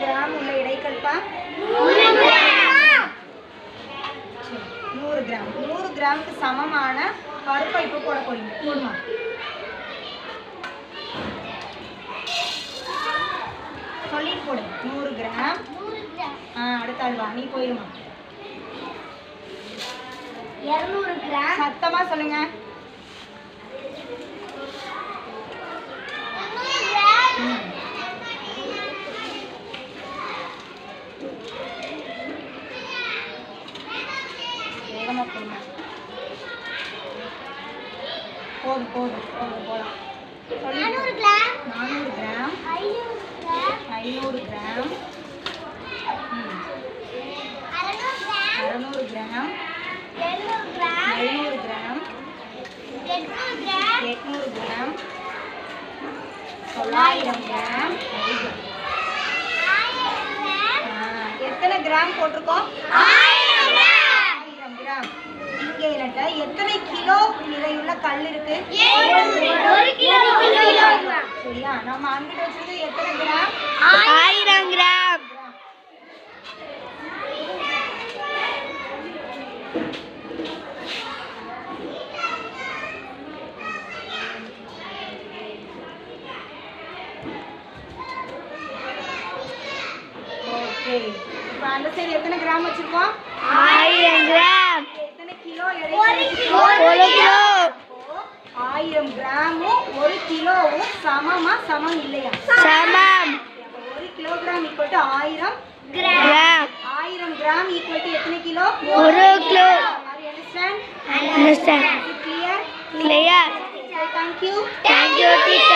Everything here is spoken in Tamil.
கிராம் உள்ள இடைக்கல்பா? நூறு கிராம். நூறு கிராமுக்கு சமமான பருப்பை இப்போ போட போறீங்க. சொல்லி போடு. நூறு கிராம். ஆ அடுத்த அல்வா நீ போயிருமா? இரநூறு கிராம். சத்தமாக சொல்லுங்க. வேகமா போடுங்க போதும் போதும் போதும் சொல்லி நானூறு கிராம். ஐநூறு கிராம். அறுநூறு கிராம். எழுநூறு கிராம். எட்நூறு கிராம். தொள்ளாயிரம் கிராம். எத்தனை கிராம் போட்டிருக்கோம்? கிலோ நிறையுள்ள கல் இருக்கு. ஒரு கிலோ சரியா? நம்ம அங்கிட்டு வச்சது எத்தனை கிராம்? ஆயிரம் கிராம். இப்போ அந்த சைடு எத்தனை கிராம் வச்சிருக்கோம்? ஆயிரம் கிராம் எத்தனை கிலோ எடை ஒரு கிலோ ஒரு கிலோ ஆயிரம் கிராமும் ஒரு கிலோவும் சமமா? சமம் இல்லையா? சமம். ஒரு கிலோகிராம் ஈக்குவல் டு ஆயிரம் கிராம் ஆயிரம் கிராம் ஈக்குவல் டு எத்தனை கிலோ ஒரு kilo understand understand clear clear thank you thank you teacher